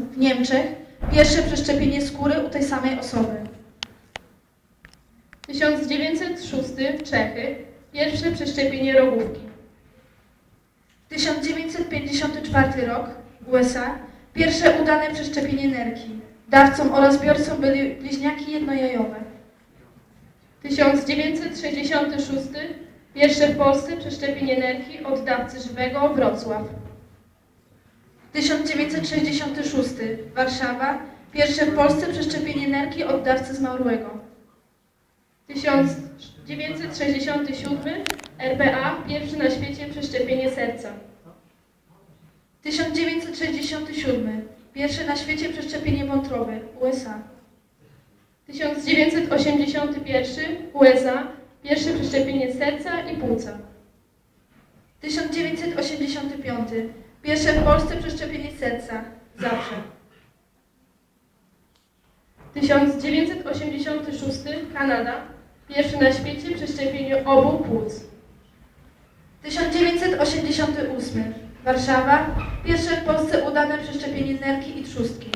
w Niemczech pierwsze przeszczepienie skóry u tej samej osoby? 1906 Czechy. Pierwsze przeszczepienie rogówki. 1954 rok USA pierwsze udane przeszczepienie nerki. Dawcą oraz biorcą byli bliźniaki jednojajowe. 1966 Pierwsze w Polsce przeszczepienie nerki od dawcy żywego Wrocław. 1966 Warszawa pierwsze w Polsce przeszczepienie nerki od dawcy zmarłego. 1967 RPA. Pierwsze na świecie przeszczepienie serca. 1967 pierwsze na świecie przeszczepienie wątroby USA. 1981 USA. Pierwsze przeszczepienie serca i płuca. 1985 pierwsze w Polsce przeszczepienie serca zawsze. 1986 Kanada. Pierwsze na świecie przeszczepienie obu płuc. 1988 Warszawa pierwsze w Polsce udane przeszczepienie nerki i trzustki.